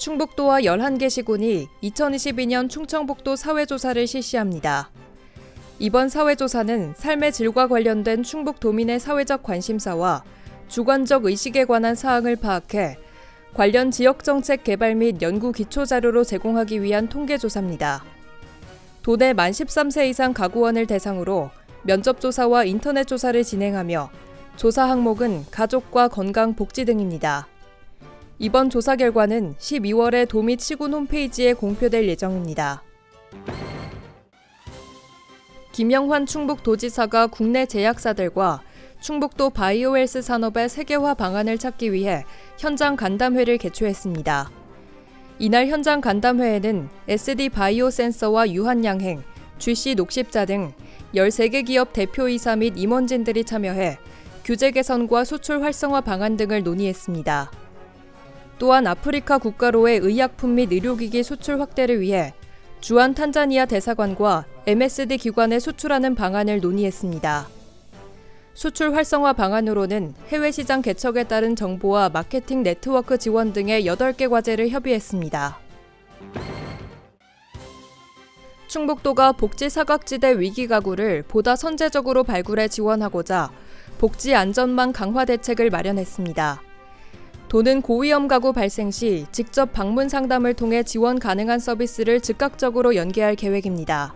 충북도와 11개 시군이 2022년 충청북도 사회조사를 실시합니다. 이번 사회조사는 삶의 질과 관련된 충북도민의 사회적 관심사와 주관적 의식에 관한 사항을 파악해 관련 지역 정책 개발 및 연구 기초 자료로 제공하기 위한 통계 조사입니다. 도내 만 13세 이상 가구원을 대상으로 면접 조사와 인터넷 조사를 진행하며 조사 항목은 가족과 건강, 복지 등입니다. 이번 조사 결과는 12월에 도및 시군 홈페이지에 공표될 예정입니다. 김영환 충북도지사가 국내 제약사들과 충북도 바이오헬스 산업의 세계화 방안을 찾기 위해 현장 간담회를 개최했습니다. 이날 현장 간담회에는 SD 바이오 센서와 유한양행, GC 녹십자 등 13개 기업 대표이사 및 임원진들이 참여해 규제 개선과 수출 활성화 방안 등을 논의했습니다. 또한 아프리카 국가로의 의약품 및 의료기기 수출 확대를 위해 주한 탄자니아 대사관과 MSD 기관에 수출하는 방안을 논의했습니다. 수출 활성화 방안으로는 해외 시장 개척에 따른 정보와 마케팅 네트워크 지원 등의 8개 과제를 협의했습니다. 충북도가 복지 사각지대 위기 가구를 보다 선제적으로 발굴해 지원하고자 복지 안전망 강화 대책을 마련했습니다. 도는 고위험 가구 발생 시 직접 방문 상담을 통해 지원 가능한 서비스를 즉각적으로 연계할 계획입니다.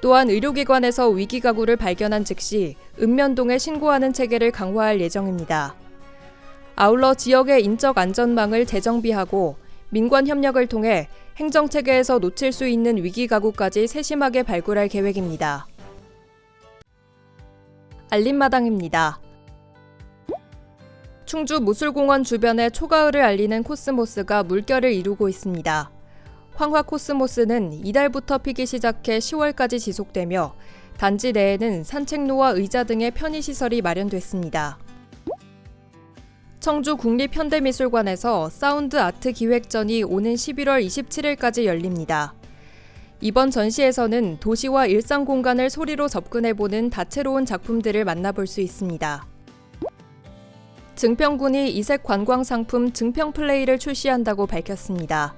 또한 의료기관에서 위기 가구를 발견한 즉시 읍면동에 신고하는 체계를 강화할 예정입니다. 아울러 지역의 인적 안전망을 재정비하고 민관 협력을 통해 행정 체계에서 놓칠 수 있는 위기 가구까지 세심하게 발굴할 계획입니다. 알림마당입니다. 충주 무술공원 주변의 초가을을 알리는 코스모스가 물결을 이루고 있습니다. 황화 코스모스는 이달부터 피기 시작해 10월까지 지속되며 단지 내에는 산책로와 의자 등의 편의시설이 마련됐습니다. 청주 국립현대미술관에서 사운드 아트 기획전이 오는 11월 27일까지 열립니다. 이번 전시에서는 도시와 일상 공간을 소리로 접근해보는 다채로운 작품들을 만나볼 수 있습니다. 증평군이 이색 관광 상품 증평 플레이를 출시한다고 밝혔습니다.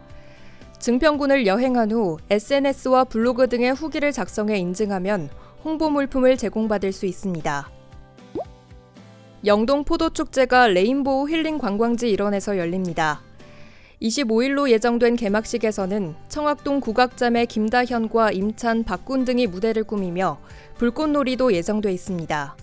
증평군을 여행한 후 SNS와 블로그 등의 후기를 작성해 인증하면 홍보 물품을 제공받을 수 있습니다. 영동 포도축제가 레인보우 힐링 관광지 일원에서 열립니다. 25일로 예정된 개막식에서는 청학동 국악자매 김다현과 임찬, 박군 등이 무대를 꾸미며 불꽃놀이도 예정돼 있습니다.